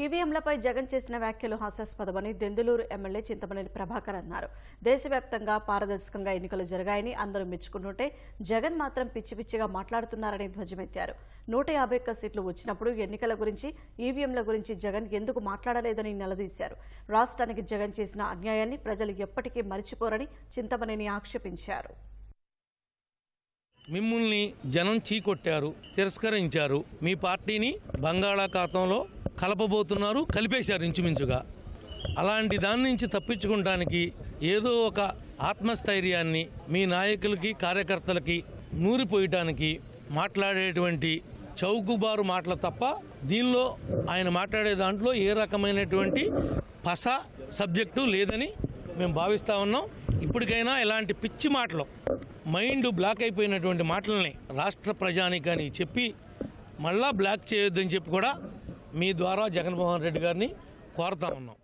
ఈవీఎంలపై జగన్ చేసిన వ్యాఖ్యలు హాస్యాస్పదమని దెందులూరు ఎమ్మెల్యే చింతమనేని ప్రభాకర్ అన్నారు. దేశవ్యాప్తంగా పారదర్శకంగా ఎన్నికలు జరిగాయని అందరూ మెచ్చుకుంటుంటే జగన్ మాత్రం పిచ్చి పిచ్చిగా మాట్లాడుతున్నారని ధ్వజమెత్తారు. నూట యాభై ఒక్క సీట్లు వచ్చినప్పుడు ఎన్నికల గురించి ఈవీఎంల గురించి జగన్ ఎందుకు మాట్లాడలేదని నిలదీశారు. రాష్ట్రానికి జగన్ చేసిన అన్యాయాన్ని ప్రజలు ఎప్పటికీ మరిచిపోరని చింతమనేని ఆక్షేపించారు. మిమ్మల్ని జనం చీకొట్టారు తిరస్కరించారు. మీ పార్టీని బంగాళాఖాతంలో కలపబోతున్నారు కలిపేశారు ఇంచుమించుగా. అలాంటి దాని నుంచి తప్పించుకోవడానికి ఏదో ఒక ఆత్మస్థైర్యాన్ని మీ నాయకులకి కార్యకర్తలకి నూరిపోయటానికి మాట్లాడేటువంటి చౌకుబారు మాటలు తప్ప దీనిలో ఆయన మాట్లాడే దాంట్లో ఏ రకమైనటువంటి పస సబ్జెక్టు లేదని మేము భావిస్తా ఉన్నాం. ఇప్పటికైనా ఇలాంటి పిచ్చి మాటలు మైండ్ బ్లాక్ అయిపోయినటువంటి మాటలని రాష్ట్ర ప్రజానికని చెప్పి మళ్ళా బ్లాక్ చేయొద్దని చెప్పి కూడా మీ ద్వారా జగన్మోహన్ రెడ్డి గారిని కోరుతా ఉన్నాం.